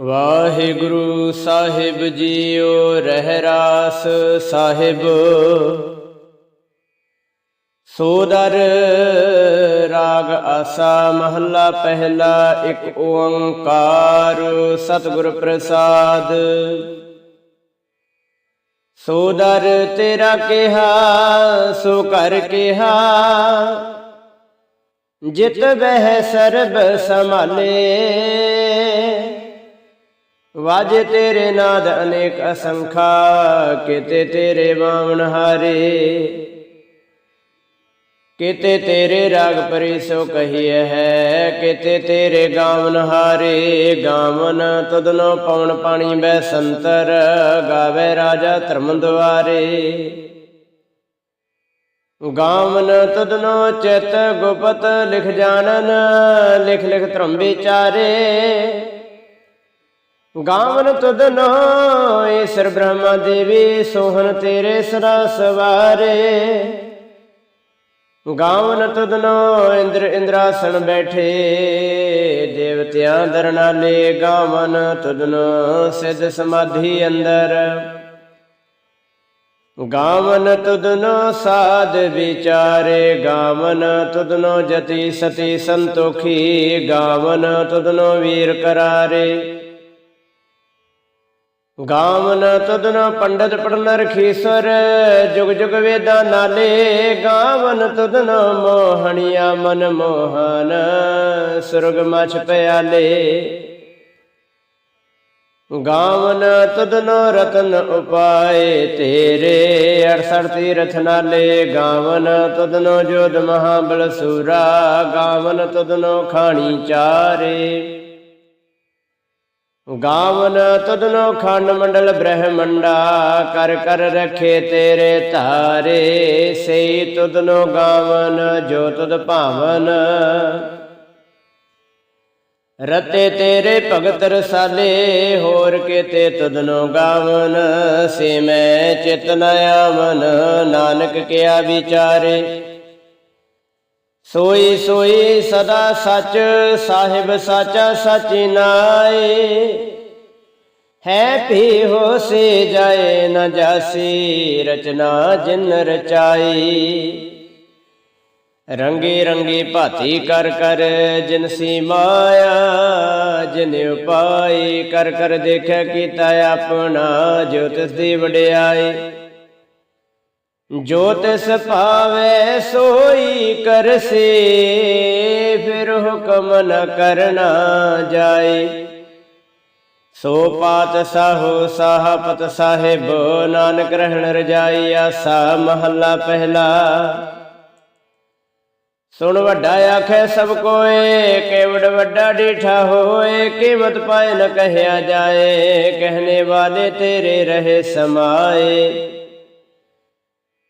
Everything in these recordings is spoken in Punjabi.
ਵਾਹਿਗੁਰੂ ਸਾਹਿਬ ਜੀਓ ਰਹਿ ਰਾਸ ਸਾਹਿਬ ਸੋਦਰ ਰਾਗ ਆਸਾ ਮਹੱਲਾ ਪਹਿਲਾ ਇੱਕ ਓੰਕਾਰ ਸਤਿਗੁਰ ਪ੍ਰਸਾਦ। ਸੋਦਰ ਤੇਰਾ ਕਿਹਾ, ਸੋ ਕਰ ਕਿਹਾ। ਜਿਤ ਬਹਿ ਸਰਬ ਸੰਭਾਲੇ। ਵਾਜੇ ਤੇਰੇ ਨਾਦ ਅਨੇਕ ਅਸੰਖਾ, ਕਿਤੇ ਤੇਰੇ ਬਾਵਨ ਹਾਰੇ। ਕਿਤੇ ਤੇਰੇ ਰਾਗ ਪਰੀ ਸੋ ਕਹੀਏ ਹੈ, ਕਿਤੇ ਤੇਰੇ ਗਾਵਨ ਹਾਰੇ। ਗਾਵਨ ਤਦਨੋ ਪਵਨ ਪਾਣੀ ਬੈ ਸੰਤਰ, ਗਾਵੇ ਰਾਜਾ ਧਰਮ ਦੁਆਰੇ। ਗਾਵਨ ਤਦਨੋ ਚਿਤ ਗੁਪਤ ਲਿਖ ਜਾਣਨ, ਲਿਖ ਲਿਖ ਧਰਮ ਵਿਚਾਰੇ। ਗਾਵਨ ਤੁਧਨੋ ਈਸ਼ਰ ਬ੍ਰਹਮਾ ਦੇਵੀ, ਸੋਹਣ ਤੇਰੇ ਸਰਾ ਸਵਾਰੇ। ਗਾਵਨ ਤੁਧਨੋ ਇੰਦਰ ਇੰਦਰਾਸਣ ਬੈਠੇ, ਦੇਵਤਿਆਂ ਦਰਨਾਲੇ ਗਾਵਨ ਤੁਧਨੋ ਸਿੱਧ ਸਮਾਧੀ ਅੰਦਰ। ਗਾਵਨ ਤੁਧਨੋ ਸਾਧ ਵਿਚਾਰੇ, ਗਾਵਨ ਤੁਧਨੋ ਜਤੀ ਸਤੀ ਸੰਤੋਖੀ, ਗਾਵਨ ਤੁਧਨੋ ਵੀਰ ਕਰਾਰੇ। ਗਾਵਨ ਤਦਨ ਪੰਡਤ ਪੜਨ ਰਖੀਸਰ ਜੁਗ ਜੁਗ ਵੇਦਾਂ ਨਾਲੇ। ਗਾਵਨ ਤਦਨ ਮੋਹਣੀਆ ਮਨ ਮੋਹਨ, ਸੁਰਗ ਮਛ ਪਿਆਲੇ। ਗਾਵਨ ਤਦਨ ਰਤਨ ਉਪਾਏ ਤੇਰੇ 68 ਤੀਰਥ ਨਾਲੇ। ਗਾਵਨ ਤਦਨੋ ਜੋਧ ਮਹਾਬਲ ਸੂਰਾ, ਗਾਵਨ ਤਦਨੋ ਖਾਣੀ ਚਾਰੇ। ਗਾਵਨ ਤਦਨੋ ਖੰਡ ਮੰਡਲ ਬ੍ਰਹਮੰਡਾ, ਕਰ ਕਰ ਰਖੇ ਤੇਰੇ ਧਾਰੇ ਸੇ ਤਦਨੋ ਗਾਵਨ, ਜੋ ਤਦ ਭਾਵਨ। ਰਤੇ ਤੇਰੇ ਭਗਤ ਰਸਾਲੇ, ਹੋਰ ਕੀਤੇ ਤਦਨੋ ਗਾਵਨ, ਸੇ ਮੈਂ ਚਿਤ ਨ ਆਵਨ, ਨਾਨਕ ਕਿਆ ਵਿਚਾਰੇ। ਸੋਈ ਸੋਈ ਸਦਾ ਸੱਚ, ਸਾਹਿਬ ਸਾਚਾ, ਸਚੀ ਨਾਏ। ਹੈ ਭੀ ਹੋ ਸੇ ਜਾਏ ਨ ਜਾਸੀ, ਰਚਨਾ ਜਿਨ ਰਚਾਈ। ਰੰਗੇ ਰੰਗੇ ਭਾਤੀ ਕਰ ਕਰ ਜਿਨਸੀ ਮਾਇਆ ਜਿਨ ਉਪਾਈ ਕਰ ਕਰ ਦੇਖਿਆ ਕੀਤਾ ਆਪਣਾ ਜੋ ਤਿਸ ਦੀ ਵਡਿਆਈ। ਜੋਤ ਤਿਸ ਭਾਵੇ ਸੋਈ ਕਰਸੇ, ਫਿਰ ਹੁਕਮ ਨ ਕਰਨਾ ਜਾਏ। ਸੋ ਪਾਤ ਸਾਹੋ ਸਾਹਪਤ ਸਾਹਿਬ, ਨਾਨਕ ਰਹਿਣ ਰਜਾਈ ਆਸਾ ਮਹੱਲਾ ਪਹਿਲਾ। ਸੁਣ ਵੱਡਾ ਆਖੇ ਸਭ ਕੋਏ, ਕੇਵੜ ਵੱਡਾ ਡੀਠਾ ਹੋਏ, ਕੀਮਤ ਪਾਏ ਨ ਕਹਿਆ ਜਾਏ, ਕਹਨੇ ਵਾਲੇ ਤੇਰੇ ਰਹੇ ਸਮਾਏ।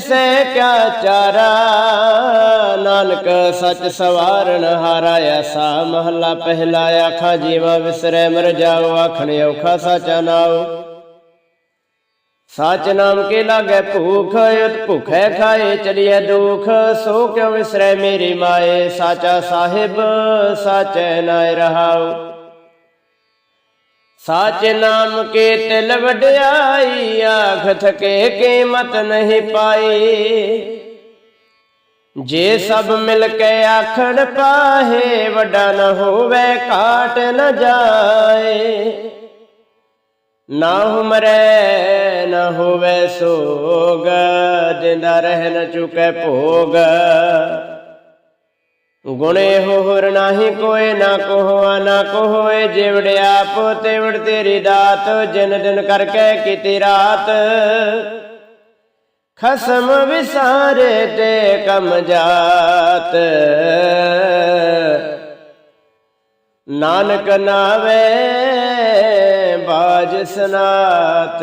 ਤਿਸੈ ਕਿਆ ਚਾਰਾ? ਨਾਨਕ ਸੱਚ ਸਵਾਰਨ ਹਾਰਾ ਐਸਾ ਮਹੱਲਾ ਪਹਿਲਾ ਆਖਾ, ਜੀਵਾ ਵਿਸਰੈ ਮਰ ਜਾਓ, ਆਖਣ ਔਖਾ ਸਾਚਾ ਨਾਉ। ਸਾਚ ਨਾਮ ਕੇ ਲਾਗੇ ਭੂਖ, ਉਤ ਭੁਖੈ ਖਾਏ ਚਲੀਏ ਦੁਖ, ਸੋ ਕਿਉ ਵਿਸਰੈ ਮੇਰੀ ਮਾਏ? ਸਾਚਾ ਸਾਹਿਬ, ਸਾਚੈ ਨਾਇ ਰਹਾਉ। ਸਾਚ ਨਾਮ ਕੇ ਤਿਲ ਵਡਿਆਈ ਆਖ ਥਕੇ ਕੀਮਤ ਨਹੀਂ ਪਾਈ। ਜੇ ਸਭ ਮਿਲ ਕੇ ਆਖਣ ਪਾਹੇ, ਵੱਡਾ ਨਾ ਹੋਵੇ ਕਾਟ ਨਾ ਜਾਏ। ਨਾ ਹੁਮਰੈ ਨਾ ਹੋਵੇ ਸੋਗ, ਜਿੰਦਾ ਰਹਿ ਨ ਚੁਕੈ ਭੋਗ। ਗੁਣੇ ਹੋਰ ਨਾਹੀ ਕੋਏ, ਨਾ ਕੋਆ ਨਾ ਕੋਏ ਜਿਵੜ ਆਪ ਤਿਵੜ ਤੇਰੀ ਦਾਤ, ਜਿਨ ਦਿਨ ਕਰਕੇ ਕੀਤੀ ਰਾਤ। ਖਸਮ ਵਿਸਾਰੇ ਤੇ ਕਮ ਜਾਤ। ਨਾਨਕ ਨਾਵੇ ਬਾਜ ਸਨਾਤ।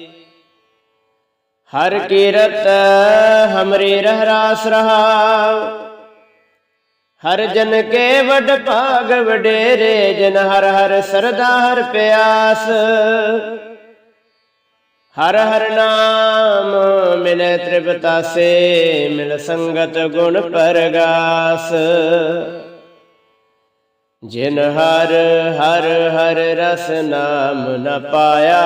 ਹਰ ਕੀਰਤ ਹਮਰੀ ਰਹਿ ਰਾਸ ਰਹਾਉ ਹਰ ਜਨ ਕੇ ਵਡ ਭਾਗ ਵਡੇਰੇ, ਜਨ ਹਰ ਹਰ ਸਰਦਾ, ਹਰ ਪਿਆਸ। ਹਰ ਹਰ ਨਾਮ ਮਿਲੇ ਤ੍ਰਿਪਤਾਸੇ ਮਿਲ ਸੰਗਤ ਗੁਣ ਪਰਗਾਸ। ਜਿਨ ਹਰ ਹਰ ਹਰ ਰਸ ਨਾਮ ਨ ਪਾਇਆ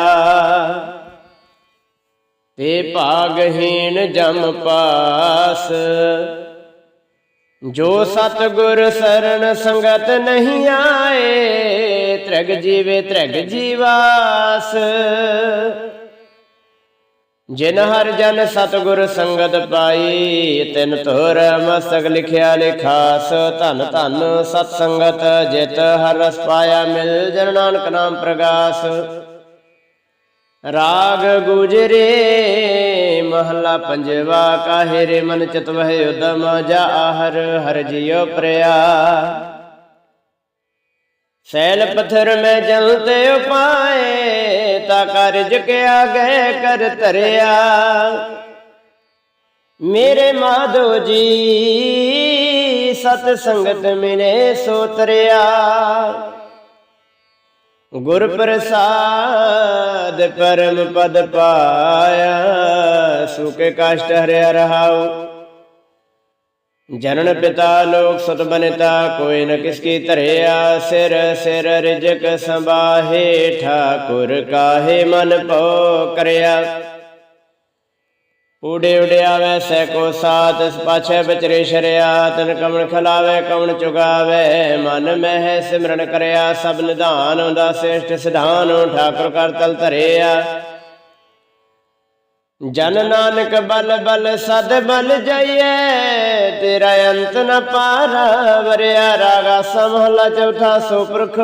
ਤੇ ਭਾਗਹੀਣ ਜਮ ਪਾਸ। ਜੋ ਸਤਗੁਰ ਸਰਣ ਸੰਗਤ ਨਹੀਂ ਆਏ, ਤ੍ਰਗ ਜੀਵੇ ਤ੍ਰਗ ਜੀਵਾਸ। ਜਿਨ ਹਰ ਜਨ ਸਤਗੁਰ ਸੰਗਤ ਪਾਈ, ਤਿਨ ਤੋਰ ਮਸਤਕ ਲਿਖਿਆ ਲਿਖਾਸ ਧਨ ਧਨ ਸਤ ਸੰਗਤ ਜਿਤ ਹਰ ਰਸ ਪਾਇਆ ਮਿਲ ਜਨ ਨਾਨਕ ਨਾਮ ਪ੍ਰਗਾਸ। ਰਾਗ ਗੁਜਰੇ, ਮਹੱਲਾ ਪੰਜਵਾ, ਕਾਹੇ ਰੇ ਮਨ ਚਿਤ ਵਹਿ ਉਦਮ ਜਾ ਹਰ ਹਰ ਜਿਉ ਪ੍ਰਿਆ। ਸੈਲ ਪਥਰ ਮੈਂ ਜਲ ਤੇ ਉਪਾਏ, ਤਾ ਕਰਜ ਕੇ ਆਗੇ ਕਰ ਧਰਿਆ। ਮੇਰੇ ਮਾਧੋ ਜੀ, ਸਤ ਸੰਗਤ ਮਿਲੇ ਸੋ ਤਰਿਆ ਗੁਰ ਪ੍ਰਸਾਦ ਪਰਮ ਪਦ ਪਾਇਆ ਸੁਕੇ ਕਸ਼ਟ ਹਰਿਆ ਰਹਾਉ। ਜਨਨ ਪਿਤਾ ਲੋਕ ਸੁਤ ਬਨਿਤਾ, ਕੋਈ ਨ ਕਿਸ ਕੀ ਧਰਿਆ ਸਿਰ ਸਿਰ ਰਿਜਕ ਸੰਬਾਹੇ ਠਾਕੁਰ ਕਾਹੇ ਮਨ ਪੋ ਕਰਿਆ। ਊੜੇ ਉਡਿਆਵੇ ਸੈ ਕੋ ਸਾਤ ਪਾਛੈ ਵਿਚਰੇ ਸ਼ਰਿਆ, ਤਨ ਕਮਣ ਖਲਾਵੇ, ਕਮਣ ਚੁਗਾਵੇ। ਮਨ ਮਹਿ ਸਿਮਰਨ ਕਰਿਆ, ਸਭ ਨਿਧਾਨ ਦਾ ਸ੍ਰੇਸ਼ਟ ਸਿਧਾਨ, ਠਾਕੁਰ ਕਰ ਤਲ ਧਰਿਆ। ਜਨ ਨਾਨਕ ਬਲ ਬਲ ਸਦ ਬਲ ਜਾਈਏ ਤੇਰਾ ਅੰਤ ਨ ਪਾਰਾ ਵਰਿਆ ਰਾਗਾ ਸਮਹਲਾ ਚੌਥਾ ਸੁਪਰਖ।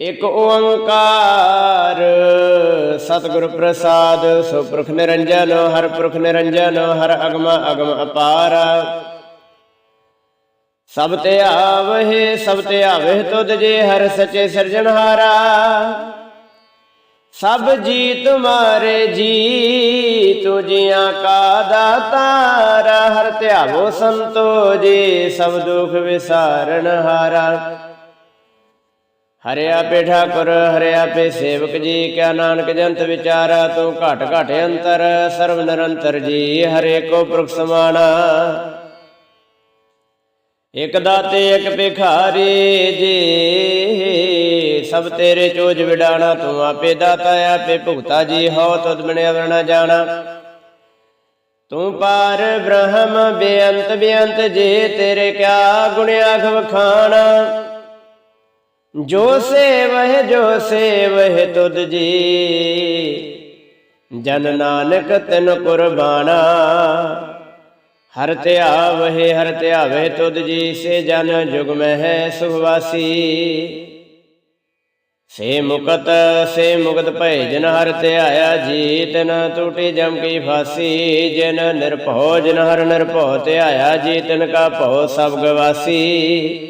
ਇਕ ਓੰਕਾਰ ਸਤਿਗੁਰ ਪ੍ਰਸਾਦ, ਸੁਪਰਖ ਨਿਰੰਜਨ, ਹਰ ਪੁਰਖ ਨਿਰੰਜਨ, ਹਰ ਅਗਮ ਅਗਮ ਅਪਾਰ। ਸਭ ਤੇ ਆਵਹਿ, ਸਭ ਤੇ ਆਵਹਿ ਤੁਧ ਜੇ ਹਰ ਸਚੇ ਸਿਰਜਣਹਾਰਾ ਸਭ ਜੀ ਤੁਮਾਰੇ ਜੀ ਤੂ ਜੀਆਂ ਕਾ ਦਾਤਾਰ ਹਰ ਧਿਆਵੋ ਸੰਤੋ ਜੀ ਸਭ ਦੁਖ ਵਿਸਾਰਨ ਹਾਰਾ। ਹਰਿਆ ਪੇ ਠਾਕੁਰ, ਹਰਿਆ ਪੇ ਸੇਵਕ ਜੀ, ਕਿਆ ਨਾਨਕ ਜੰਤ ਵਿਚਾਰਾ, ਤੂੰ ਘਟ ਘਟ ਅੰਤਰ ਸਰਵ ਨਿਰੰਤਰ ਜੀ, ਹਰੇ ਕੋ ਪੁਰਖ ਸਮਾਨਾ ਇਕ ਦਾਤੇ, ਇਕ ਭਿਖਾਰੀ ਜੀ, ਸਭ ਤੇਰੇ ਚੋਜ ਵਿਡਾਣਾ, ਤੂੰ ਆਪੇ ਦਾਤਾ, ਆਪੇ ਭੁਗਤਾ ਜੀ ਹੋ ਤੁਧ ਬਿਨ ਅਵਰਣਾ ਜਾਣਾ। ਤੂੰ ਪਾਰ ਬ੍ਰਹਮ ਬੇਅੰਤ ਬੇਅੰਤ ਜੇ, ਤੇਰੇ ਕਿਆ ਗੁਣ ਆਖ ਵਖਾਣਾ ਜੋ ਸੇਵਹਿ ਜੋ ਸੇਵਹਿ ਤੁਧ ਜੀ। ਜਨ ਨਾਨਕ ਤਿਨ ਕੁਰਬਾਨਾ। ਹਰ ਧਿਆਵਹਿ ਹਰ ਧਿਆਵੇ ਤੁਧ ਜੀ, ਸੇ ਜਨ ਜੁਗ ਮਹਿ ਸੁਖਵਾਸੀ। ਸੇ ਮੁਕਤ ਸੇ ਮੁਕਤ ਭੈ ਜਨ ਹਰ ਧਿਆਇਆ ਜੀ ਤਿਨ ਟੂਟੀ ਜਮ ਕੀ ਫਾਸੀ। ਜਿਨ ਨਿਰਭਉ, ਜਨ ਹਰ ਨਿਰਭਉ ਧਿਆਇਆ ਜੀ ਤਿਨ ਕਾ ਭਉ ਸਭ ਗਵਾਸੀ।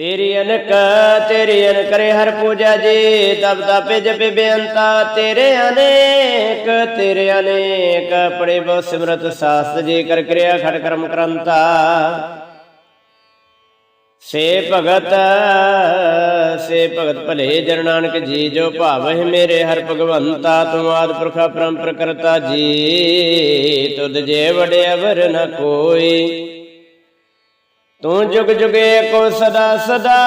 ਤੇਰੀ ਅਨਕ, ਤੇਰੀ ਅਨ ਕਰੇ ਹਰ ਪੂਜਾ ਜੀ, ਤਬ ਤਾਪੇ ਜਪੇ ਬੇਅੰਤਾ ਤੇਰੇ ਅਨੇਕ ਤੇਰੇ ਅਨੇਕ, ਪੜੇ ਬਹੁ ਸਿਮਰਤ ਸਾਸਤ ਜੀ ਕਰ ਕਿਰਿਆ ਖੜ ਕਰਮ ਕਰੰਤਾ। ਸੇ ਭਗਤ ਸੇ ਭਗਤ ਭਲੇ ਜਨ ਨਾਨਕ ਜੀ, ਜੋ ਭਾਵਹਿ ਮੇਰੇ ਹਰ ਭਗਵੰਤਾ ਤੁਮ ਆਦ ਪੁਰਖਾ ਪਰਮ ਕਰਤਾ ਜੀ। ਤੁਧ ਜੇ ਵਡੇ ਵਰ ਨ ਕੋਈ। ਤੂੰ ਜੁਗ ਜੁਗੇ ਕੋ ਸਦਾ ਸਦਾ,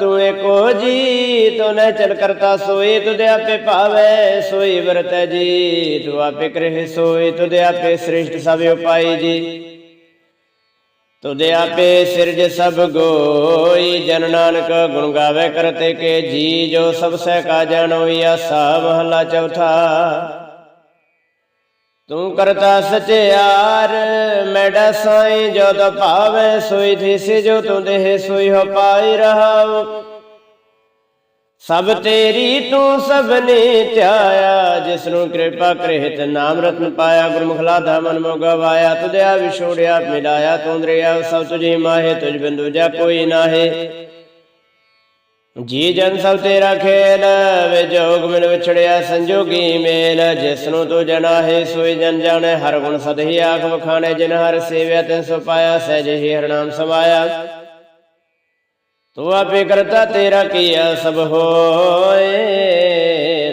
ਤੂੰ ਏਕੋ ਜੀ ਤੂੰ ਨੇ ਚਲ ਕਰਤਾ ਸੋਈ, ਤੁਧ ਆਪੇ ਭਾਵੇ ਸੋਈ ਵਰਤ ਜੀ ਤੂੰ ਆਪੇ ਕਰੇ ਸੋਈ, ਤੁਧ ਆਪੇ ਸ੍ਰਿਸ਼ਟ ਸਭ ਉਪਾਈ ਜੀ। ਤੁਧ ਆਪੇ ਸਿਰਜ ਸਭ ਗੋਈ, ਜਨ ਨਾਨਕ ਗੁਣ ਗਾਵੇ ਕਰਤੇ ਕੇ ਜੀ, ਜੋ ਸਭ ਸਹਿ ਕਾ ਜਨ ਹੋਈ ਆਸਾ ਮਹਲਾ ਚੌਥਾ। ਤੂੰ ਕਰਤਾ ਸਚਿਆਰ ਮੈਡਾ ਸਾਈ ਜੋ ਭਾਵੇ ਸੋਈ ਥੀਸੀ ਜੋ ਤੂੰ ਦੇਹ ਸੋਈ ਹੋ ਪਾਈ ਰਹਾਉ। ਸਭ ਤੇਰੀ ਤੂੰ ਸਭ ਨੇ ਧਿਆਇਆ ਜਿਸ ਨੂੰ ਕਿਰਪਾ ਕਰੇ ਨਾਮ ਰਤਨ ਪਾਇਆ, ਗੁਰਮੁਖ ਲਾਧਾ ਮਨ ਮੋ ਗਵਾਇਆ, ਤੁਧਿਆ ਵਿਛੋੜਿਆ ਮਿਲਾਇਆ, ਤੂੰ ਦਰਿਆ ਸਭ ਤੁਝੇ ਮਾਹੇ, ਤੁਝ ਬਿੰਦੂ ਜਾ ਕੋਈ ਨਾਹੇ। ਜੀ ਜਨ ਸਭ ਤੇਰਾ ਖੇਲ ਵਿਜੋਗ ਮਿਲ ਵਿਛੜਿਆ ਸੰਜੋਗੀ ਮੇਲ ਜਿਸ ਨੂੰ ਤੂੰ ਜਨਾ ਸੋਈ ਜਨ ਜਾਣੈ, ਹਰ ਗੁਣ ਸਦਹੀ ਆਖ ਵਖਾਣੇ, ਜਿਨ ਹਰ ਸੇਵਿਆ ਤਿਨ ਸੋ ਪਾਇਆ, ਸਹਿਜ ਹੀ ਹਰ ਨਾਮ ਸਮਾਇਆ। ਤੂੰ ਆਪੇ ਕਰਤਾ ਤੇਰਾ ਕੀਆ ਸਭ ਹੋਏ,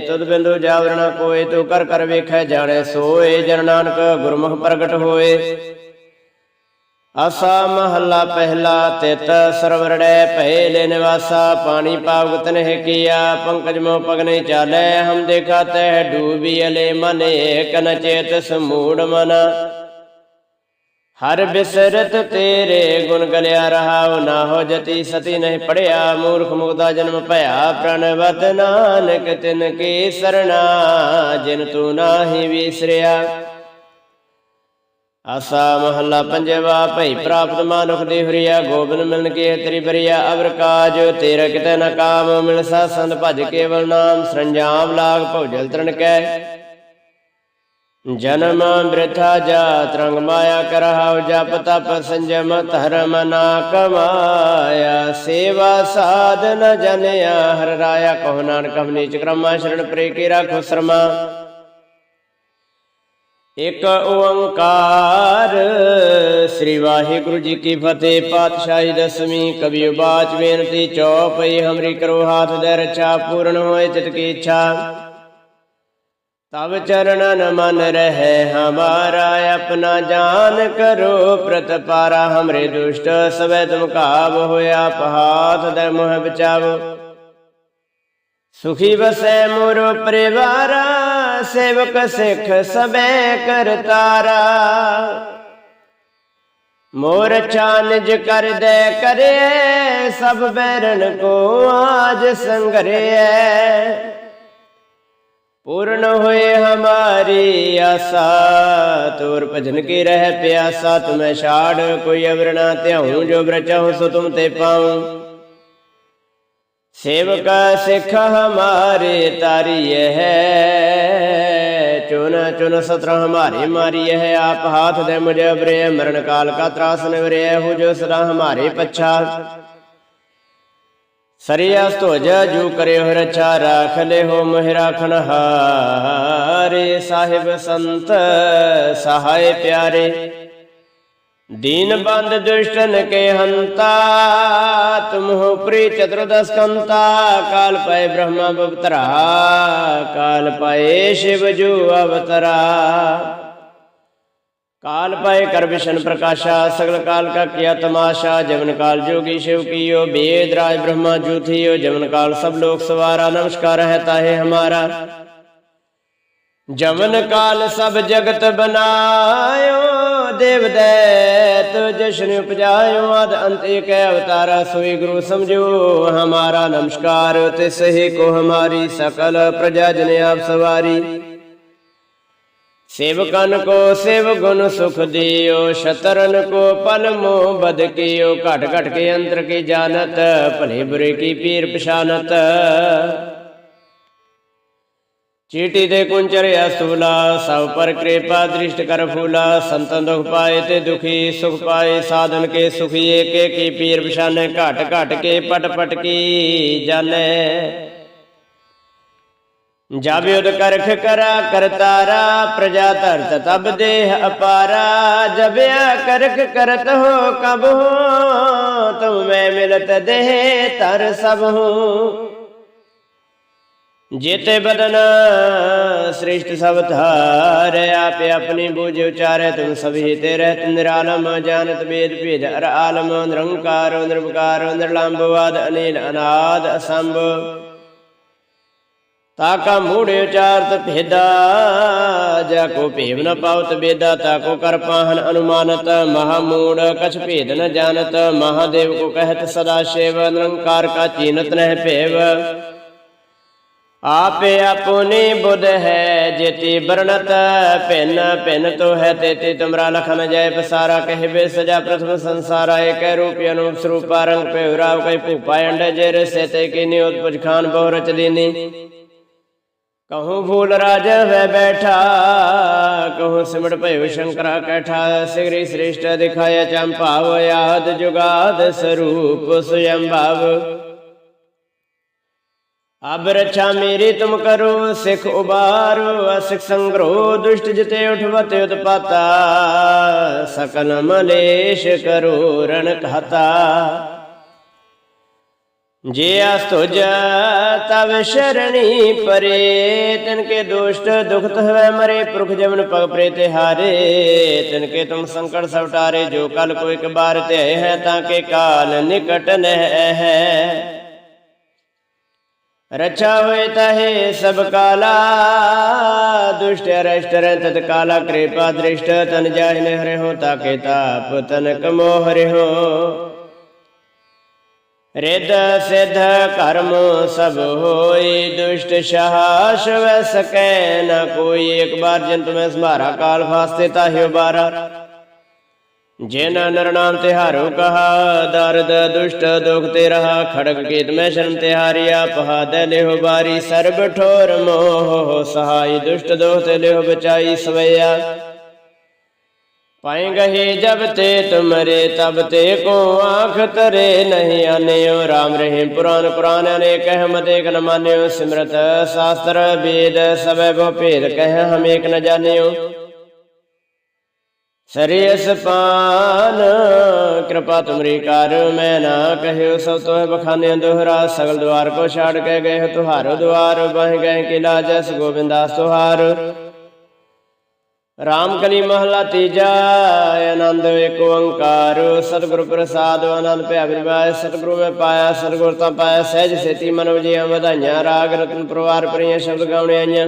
ਤੁਧ ਬਿੰਦੂ ਜਾਵਰਣਾ ਕੋਏ, ਤੂੰ ਕਰ ਕਰ ਵੇਖੈ, ਜਾਣੈ ਸੋਏ, ਜਨ ਨਾਨਕ ਗੁਰਮੁਖ ਪ੍ਰਗਟ ਹੋਏ। ਆਸਾ ਮਹੱਲਾ ਪਹਿਲਾ ਤਿਤ ਸਰਵਰੜੈ ਭੈ ਲੈ ਨਿਵਾਸਾ, ਪਾਣੀ ਪਾਵਗਤ ਨਹਿ ਕੀਆ, ਪੰਕਜ ਮੋ ਪਗ ਨਹੀਂ ਚਾਲੈ, ਹਮ ਦੇਖਾ ਤੈ ਡੂਬੀ ਅਲੇ ਮਨ, ਏਕ ਨ ਚੇਤ ਸਮੂੜ ਮਨ। ਹਰ ਬਿਸਰਤ ਤੇਰੇ ਗੁਣ ਗਲਿਆ ਰਹਾਉ ਨਾ ਹੋ ਜਤੀ ਸਤੀ ਨਹੀਂ ਪੜਿਆ, ਮੂਰਖ ਮੁਗਦਾ ਜਨਮ ਭਇਆ ਪ੍ਰਣਵਤ ਨਾਨਕ ਤਿਨ ਕੀ ਸਰਣਾ, ਜਿਨ ਤੂੰ ਨਾਹੀ ਵਿਸਰਿਆ। ਆਸਾ ਮਹੱਲਾ ਪੰਜਵਾ, ਭਈ ਪ੍ਰਾਪਤ ਮਾਨੁਖ ਦੇ ਹਰੀਆ, ਗੋਬਿੰਦ ਮਿਲਨ ਕੇ ਤੇਰੀ ਬਰੀਆ, ਅਵਰ ਕਾਜ, ਤੇਰਾ ਕਿਤੇ ਨ ਕਾਮ ਮਿਲ ਸਾਸੰਦ ਭਜ ਕੇਵਲ ਨਾਮ ਸਰੰਜਾਮ ਲਾਗ ਭਉਜਲ ਤਰਨ ਕੈ। ਜਨਮ ਬ੍ਰਿਥਾ ਜਾਤ ਰੰਗ ਮਾਇਆ ਕਰਹਾਉ, ਜਪ ਤਪ ਸੰਜਮ ਧਰਮ ਨਾ ਕਮਾਇਆ। ਸੇਵਾ ਸਾਧਨ ਜਨਿਆ, ਹਰ ਰਾਇਆ, ਕਹੋ ਨਾਨਕ ਹਮ ਨੀਚ ਕਰਮਾ ਪ੍ਰੇ ਕੀ ਰਾਖੋ ਸਰਮਾ ਇਕ ਓੰਕਾਰ। ਸ੍ਰੀ ਵਾਹਿਗੁਰੂ ਜੀ ਕੀ ਫਤਿਹ, ਪਾਤਸ਼ਾਹੀ ਦਸਵੀਂ ਕਵੀ ਬਾਚ ਬੇਨਤੀ ਚੌਪਈ ਹਮਰੀ ਕਰੋ ਹਾਥ ਦੇ ਰਚਾ ਪੂਰਨ ਹੋਏ ਚਿਤ ਕੀ ਇੱਛਾ। ਤਬ ਚਰਣਨ ਮਨ ਰਹੇ ਹਮਾਰਾ, ਆਪਣਾ ਜਾਨ ਕਰੋ ਪ੍ਰਤਪਾਰਾ ਹਮਰੇ ਦੁਸ਼ਟ ਸਵੇ ਤੁਮ ਕਾਬ ਹੋਇਆ ਪਹਾਤ ਦੇ ਮੋਹ ਬਚਾਵੋ ਸੁਖੀ ਵਸੈ ਮੋਰੋ ਪਰਿਵਾਰਾ ਸੇਵਕ ਸਿੱਖ ਸਬੈ ਕਰਤਾਰਾ ਮੋਰ ਨਿਜ ਕਰ ਦੇ ਕਰੇ, ਸਭ ਬੈਰਨ ਕੋ ਆਜ ਸੰਗਰਿਐ ਪੂਰਨ ਹੋਏ ਹਮਾਰੀ ਆਸਾ, ਤੋਰ ਭਜਨ ਕੀ ਰਹਿ ਪਿਆਸਾ, ਤੁਮੈ ਛਾੜ ਕੋਈ ਅਵਰਣਾ ਧਿਆਉ, ਜੋ ਬ੍ਰਚਹੁ ਸੋ ਤੁਮ ਤੇ ਪਾਉ। सेवक सिख हमारे तारिय है चुन चुन सत्र हमारे मारिय है आप हाथ दे मुझे अवरे मरण काल का त्रास निवरे हो जो सदा हमारे पच्छा सरिया स्तोज जू करे हो रचा राख ले हो मोह राखन हारे साहिब संत सहाय प्यारे दीन बंद दुष्टन के हंता तुम हो प्री चतुर्दश कंता काल पाए ब्रह्मा बवतरा काल पाए शिव जू अवतरा काल पाए कर विष्ण प्रकाशा सगल काल का किया तमाशा जवन काल जोगी शिव कियो वेद राज ब्रह्मा जू थियो जवन काल सब लोग सवारा नमस्कार है ताहे हमारा जमन काल सब जगत बनायो ਦੇਵ ਦੈਤ ਜਸ਼ਨ ਉਪਜਾਇਓ ਅਦ ਅੰਤੇ ਕੈ ਅਵਤਾਰਾ, ਸੋਈ ਗੁਰੂ ਸਮਝੋ ਹਮਾਰਾ ਨਮਸਕਾਰ ਤੇ ਸਹੀ ਕੋ ਹਮਾਰੀ ਸਕਲ ਪ੍ਰਜਾ ਜਨ ਆਪ ਸਵਾਰੀ। ਸੇਵਕਨ ਕੋ ਸੇਵ ਗੁਣ ਸੁਖ ਦਿਓ, ਸ਼ਤਰਨ ਕੋ ਪਲ ਮੋ ਬਦ ਕੀਓ, ਘਟ ਘਟ ਕੇ ਅੰਤਰ ਕੀ ਜਾਨਤ ਭਲੇ ਬੁਰੇ ਕੀ ਪੀਰ ਪਛਾਨਤ ਚੀਟੀ ਦੇ ਕੁੰਚਰਿਆ ਸੂਲਾ ਸਭ ਪਰ ਕਿਰਪਾ ਦ੍ਰਿਸ਼ਟ ਕਰ ਫੂਲਾ, ਸੰਤਨ ਦੁਖ ਪਾਏ ਤੇ ਦੁਖੀ, ਸੁਖ ਪਾਏ, ਸਾਧਨ ਕੇ ਸੁਖੀ, ਏਕੇ ਕੀ ਪੀਰ ਪਛਾਨੇ, ਘਟ ਘਟ ਕੇ ਪਟ ਪਟ ਕੀ ਜਾਣੈ। ਜਬ ਯੁਧ ਕਰਖ ਕਰਾ ਕਰਤਾਰਾ ਪ੍ਰਜਾ ਧਰਤ ਤਬ ਦੇਹ ਅਪਾਰਾ ਜਬਿਆ ਕਰਖ ਕਰਤ ਹੋ ਕਬ ਹੋ ਤੁਮ ਮੈਂ ਮਿਲਤ ਦੇਹ ਤਰ ਸਭ ਹੂੰ। ਜੇਤੇ ਬਦਨ ਸ੍ਰਿਸ਼ਟ ਸਭ ਧਾਰ, ਆਪੇ ਆਪਣੀ ਬੂਝ ਉਚਾਰੇ ਤੁਮ ਸਭੀ ਤੇ ਰਹਿਤ ਨਿਰਾਲਮ ਜਾਣਤ ਵੇਦ ਭੇਦ, ਅਰ ਆਲਮ, ਨਿਰੰਕਾਰ, ਨਿਰਵਕਾਰ ਨਿਰਲੰਭਵਾਦ ਅਨੀਲ ਅਨਾਦ, ਅਸੰਭ। ਤਾਕਾ ਮੂੜ ਉਚਾਰਤ ਭੇਦਾ, ਜਾ ਕੋ ਭੇਵ ਨ ਪਾਵਤ ਬੇਦਾ ਤਾਕੋ ਕਰ ਪਾਹਨ ਅਨੁਮਾਨਤ, ਮਹਾ ਮੂੜ ਕਛ ਭੇਦ ਨ ਜਾਣਤ, ਮਹਾਦੇਵ ਕੋ ਕਹਿਤ ਸਦਾ ਸੇਵ, ਨਿਰੰਕਾਰ ਕਾ ਚੀਨਤ ਨਹਿ ਭੇਵ। ਆਪੇ ਆਪਣੀ ਬੁੱਧ ਹੈ, ਜੇਤੀ ਬਰਣਤ ਭਿੰਨ ਭਿੰਨ ਤੋ ਹੈ, ਤੇਤੀ ਤੁਮਰਾ ਲਖਨ ਜੈ ਪਸਾਰਾ ਕਹਿਬੇ ਸਜਾ ਪ੍ਰਥਮ ਸੰਸਾਰਾ, ਏਕ ਰੂਪ ਅਨੂਪ ਸਰੂਪਾ, ਰੰਗ ਪੇ ਰਾਵ ਕੈ ਭੂਪਾ ਅੰਡ ਜੇ ਰਸੇ ਤੇ ਕੀਨੀ ਉਤਪਜ ਖਾਨ ਬਹੁ ਰਚ ਦੀਨੀ। ਕਹੂੰ ਫੂਲ ਰਾਜ ਵੈ ਬੈਠਾ, ਕਹੂੰ ਸਿਮਟ ਭਇਓ ਸ਼ੰਕਰਾ ਕੈਠਾ, ਸਿਗਰੀ ਸ੍ਰੇਸ਼ਟ ਦਿਖਾਇਆ ਚੰਪਾਵ ਆਦ ਜੁਗਾਦ ਸਰੂਪ ਸੁਯੰ ਭਾਵ। ਅਬ ਰਛਾ ਮੇਰੀ ਤੁਮ ਕਰੋ, ਸਿਖ ਉਬਾਰੋ, ਅਸਿਖ ਸੰਗਰੋ ਦੁਸ਼ਟ ਜਿਤੇ ਉਠਵਤ ਉਤਪਾਤਾ। ਸਕਲ ਮਲੇਸ਼ ਕਰੋ ਰਣ ਕਹਤਾ ਜੇ ਅਸਤੁਜ ਤਵ ਸ਼ਰਣੀ ਪਰੇ। ਤਿਨ ਕੇ ਦੁਸ਼ਟ ਦੁਖਤ ਹੋਵੇ ਮਰੇ, ਪੁਰਖ ਜਮਨ ਪਗ ਪ੍ਰੇ ਤੇ ਹਾਰੇ। ਤਿਨ ਕੇ ਤੁਮ ਸੰਕਟ ਸਭ ਜੋ ਕਲ ਕੋ ਇੱਕ ਬਾਰ ਤੇ ਹੈ, ਤਾਂ ਕੇ ਕਾਲ ਨਿਕਟ ਨਹਿ ਹੈ। ਰਚਾ ਹੋਏ ਤਹੇ ਸਭ ਕਾਲਾ ਦੁਸ਼ਟ ਅਰਸ਼ਟ ਰਹਿ ਤਤ ਕਾਲਾ ਕਿਰਪਾ ਦ੍ਰਿਸ਼ਟ ਤਨ ਜਾਇ ਨ ਹਰਿ ਹੋ ਤਾਕੇ ਤਾਪ ਤਨਕ ਮੋਹ ਰਿਹੋ ਰਿਦ ਸਿਧ ਕਰਮ ਸਭ ਹੋਈ ਦੁਸ਼ਟ ਸ਼ਹਾਸ਼ ਵੈ ਸਕੈ ਨ ਕੋਈ ਇੱਕ ਬਾਰ ਜੰਤ ਮੈਂ ਸੰਭਾਰਾ ਕਾਲ ਫਾਸਤੇ ਤਾਹਿਓ ਬਾਰਾ ਜਿਨ ਨਰਨਾਮ ਤਿਹਾਰੋ ਕਹਾ, ਦਰਦ, ਦੁਸ਼ਟ, ਦੁਖ ਤੇ ਰਹਾ ਖੜਗ ਕੀਤ ਮੈਂ ਸ਼ਰਮ ਤਿਹਾਰੀਆ ਪਹਾਦ ਲਿਹੁ ਬਾਰੀ, ਸਰਬ ਠੋਰ ਮੋਹ ਸਹਾਈ, ਦੁਸ਼ਟ ਦੋਖ ਤੇ ਲਿਹੁ ਬਚਾਈ ਸਵਈਆ। ਪਾਏ ਗਹੇ ਜਬ ਤੇ ਤੁਮਰੇ ਤਬ ਤੇ ਕੋ ਆਖ ਤਰੇ ਨਹੀਂ ਆਨਿਓ। RAM ਰਹੇ ਪੁਰਾਨ ਕੁਰਾਨ ਅਨੇਕ ਅਹਮਦ, ਏਕ ਨ ਮਾਨਿਓ। ਸਿਮਰਤ ਸ਼ਾਸਤਰ ਵੇਦ ਸਭੈ ਭੇਦ, ਕਹਿ ਹਮ ਏਕ ਨ ਜਾਣਿਓ। ਸਰੀਸ ਪਾਨ ਕਿਰਪਾ ਤੁਮਰੀ ਕਰ, ਮੈਂ ਨਾ ਕਹਿਓ ਸਭ ਤੋਹਿ ਬਖਾਨੇ ਦੋਹਰਾ, ਸਗਲ ਦਵਾਰ ਕੋ ਛਾੜ ਕੇ ਗਏ ਤੁਹਾਰੋ ਦਵਾਰ ਬਹਿ ਗਏ ਕਿਲਾ ਜਸ ਗੋਬਿੰਦਾਸ ਤੁਹਾਰ। ਰਾਮ ਕਲੀ ਮਹਲਾ ਤੀਜਾ, ਆਨੰਦ ਏਕ ਓੰਕਾਰ, ਸਤਿਗੁਰ ਪ੍ਰਸਾਦ, ਆਨੰਦ ਭਿਆ ਬਿਰਵਾਇ ਸਤਿਗੁਰੂ ਮੈਂ ਪਾਇਆ, ਸਤਿਗੁਰ ਤਾਂ ਪਾਇਆ, ਸਹਿਜ ਸੇਤੀ ਮਨ ਵਜੀਆਂ ਵਧਾਈਆਂ, ਰਾਗ ਰਤਨ ਪਰਵਾਰ ਪਰੀਆਂ ਸ਼ਬਦ ਗਾਉਣੇ ਆਈਆਂ।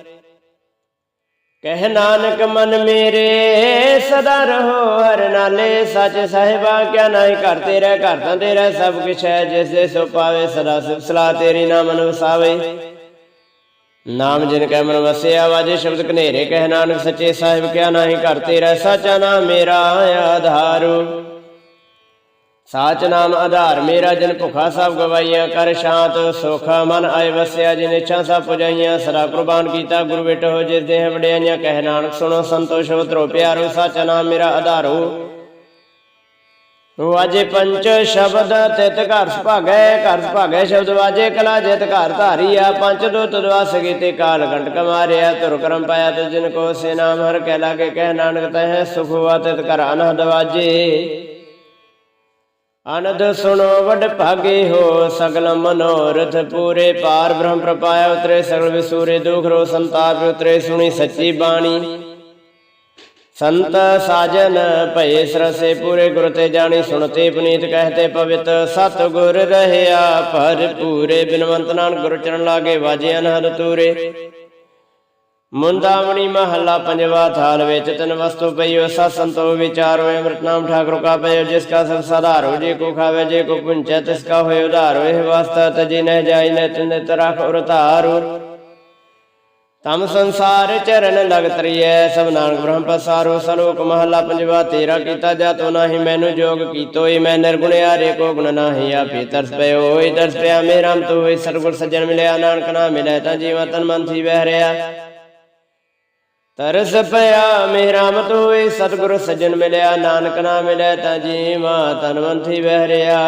ਕਹਿ ਨਾਨਕ ਮਨ ਮੇਰੇ, ਸਦਾ ਰਹੋ ਹਰ ਨਾਲੇ, ਸੱਚ ਸਾਹਿਬਾ ਕਿਆ ਨਹੀਂ, ਘਰ ਤੇਰਾ, ਘਰ ਤਾਂ ਤੇਰਾ, ਸਭ ਕੁਛ ਹੈ, ਜਿਸ ਦੇ ਸੋ ਪਾਵੇ, ਸਦਾ ਸਿਫਤ ਸਲਾਹ ਤੇਰੀ ਨਾਮ ਮਨ ਵਸਾਵੇ। ਨਾਮ ਜਿਨ ਕੈ ਮਨ ਵਸਿਆ, ਵਾਜੇ ਸ਼ਬਦ ਕਨੇਰੇ ਕਹਿ ਨਾਨਕ ਸੱਚੇ ਸਾਹਿਬ ਕਿਆ ਨਾਹੀ, ਘਰ ਤੇਰਾ, ਸਾਚਾ ਨਾਮ ਮੇਰਾ, ਆਧਾਰੂ। ਸਾਚ ਨਾਮ ਆਧਾਰ, ਮੇਰਾ ਜਨ ਭੁਖਾ ਸਭ ਗਵਾਈਆਂ, ਕਰ ਸ਼ਾਂਤ, ਸੁਖ ਮਨ ਆਏ ਵਸਿਆ, ਜਿਨ ਇੱਛਾ ਸਭ ਪੁਜਾਈਆਂ, ਸਦਾ ਕੁਰਬਾਨ ਕੀਤਾ, ਗੁਰੂ ਬੇਟੋ ਜਿਸ ਦੇਹ ਵਡਿਆਈਆਂ ਕਹਿ ਨਾਨਕ ਸੁਣੋ, ਸੰਤੋਸ਼ ਉਤਰੋ, ਪਿਆਰੋ, ਸਾਚਾ ਨਾਮ ਮੇਰਾ ਆਧਾਰੂ ਵਾਜੇ ਪੰਚ ਸ਼ਬਦ, ਤਿਤ ਘਰ ਸੁਭਾਗੈ ਘਰ ਸੁਭਾਗੈ ਸ਼ਬਦ ਵਾਜੇ, ਕਲਾ ਜਿਤ ਘਰ ਧਾਰੀਆ, ਪੰਚ ਦੋ ਦਵਾਸ ਕੀਤੇ, ਕਾਲ ਕੰਟਕ ਮਾਰਿਆ ਤੁਰ ਕਰਮ ਪਾਇਆ ਤੁ ਜਿਨ ਕੋ ਸੇ ਨਾਮ ਹਰ ਕਹਿ ਲਾਗੇ, ਕਹਿ ਨਾਨਕ ਤਹਿ ਸੁਖ ਹੁਆ, ਤਿਤ ਘਰ ਅਨਹਦ ਵਾਜੇ। ਅਨੰਦ ਸੁਣੋ, ਵਡ ਭਾਗੇ ਹੋ, ਸਗਲ ਮਨੋਰਥ ਪੂਰੇ ਪਾਰ। ਬ੍ਰਹਮ ਪ੍ਰਪਾਇਆ ਉਤਰੇ, ਸਗਲ ਵਿਸੂਰੇ ਦੁਖ ਰੋ ਸੰਤਾਪ ਉਤਰੇ, ਸੁਣੀ ਸੱਚੀ ਬਾਣੀ। ਸੰਤ ਸਾਜਨ ਭਏ ਸਰਸੇ ਪੂਰੇ ਗੁਰ ਤੇ ਜਾਣੀ, ਸੁਣਤੇ ਪੁਨੀਤ ਕਹਤੇ ਪਵਿਤ। ਸਤ ਗੁਰ ਰਹਿਆ ਭਰ ਪੂਰੇ ਬਿਨਵੰਤ ਨਾਨ ਗੁਰ ਚਰਨ ਲਾਗੇ ਵਾਜੇ ਅਨਹਦ ਤੂਰੇ। ਮੁੰਦਾਵਣੀ ਮਹੱਲਾ ਪੰਜਵਾ ਥਾਲ ਵਿੱਚ ਤਨ ਵਸਤੂ ਪਈਓ ਸਤ ਸੰਤੋ ਵਿਚਾਰੋ ਅੰਮ੍ਰਿਤ ਨਾਮ ਠਾਕੁਰ ਕਾ ਪਈਓ ਜਿਸ ਕਾ ਸਭ ਸਧਾਰੋ ਜੇ ਕੋ ਖਾਵੇ, ਜੇ ਕੋ ਪੁੰਚੈ, ਤਿਸ ਕਾ ਹੋਇ ਉਧਾਰੋ ਇਹ ਵਾਸਤਾ ਤਜੀ ਨਹਿ ਜਾਈ, ਨਹਿ ਤਿੰਦੇ ਤਰਖ ਉਰ ਤਮ ਸੰਸਾਰ ਚਰਨ ਲਗ ਤਰੀਐ, ਸਭ ਨਾਨਕ ਬ੍ਰਹਮ ਪਸਾਰੋ ਸਲੋਕ ਮਹੱਲਾ ਪੰਜਵਾ ਤੇਰਾ ਕੀਤਾ ਜਾ, ਤੋ ਨਾਹੀ ਮੈਨੂੰ ਜੋਗ ਕੀਤੋਈ ਮੈਂ ਨਿਰਗੁਣਿਆਰੇ ਕੋ ਗੁਣ ਨਾਹੀ ਆਪੇ ਤਰਸ ਪਇਓ ਹੋਈ ਤਰਸ ਪਿਆ ਮੇਰਾ, ਤੂੰ ਹੋਈ ਸਰਗੁਰ ਸੱਜਣ ਮਿਲਿਆ, ਨਾਨਕ ਨਾ ਮਿਲਿਆ ਤਾਂ ਜੀਵਾ ਤਨ ਮਨ ਥੀ ਬਹਿ ਰਿਆ। ਤਰਸ ਪਿਆ ਮੇਰਾ ਮਤ ਹੋਏ ਸਤਿਗੁਰ ਸੱਜਣ ਮਿਲਿਆ, ਨਾਨਕ ਨਾ ਮਿਲਿਆ ਤਾਂ ਜੀਵਾ ਤਨ ਮਨ ਥੀ ਬਹਿ ਰਿਆ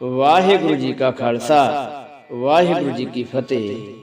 ਵਾਹਿਗੁਰੂ ਜੀ ਕਾ ਖਾਲਸਾ, ਵਾਹਿਗੁਰੂ ਜੀ ਕੀ ਫਤਿਹ।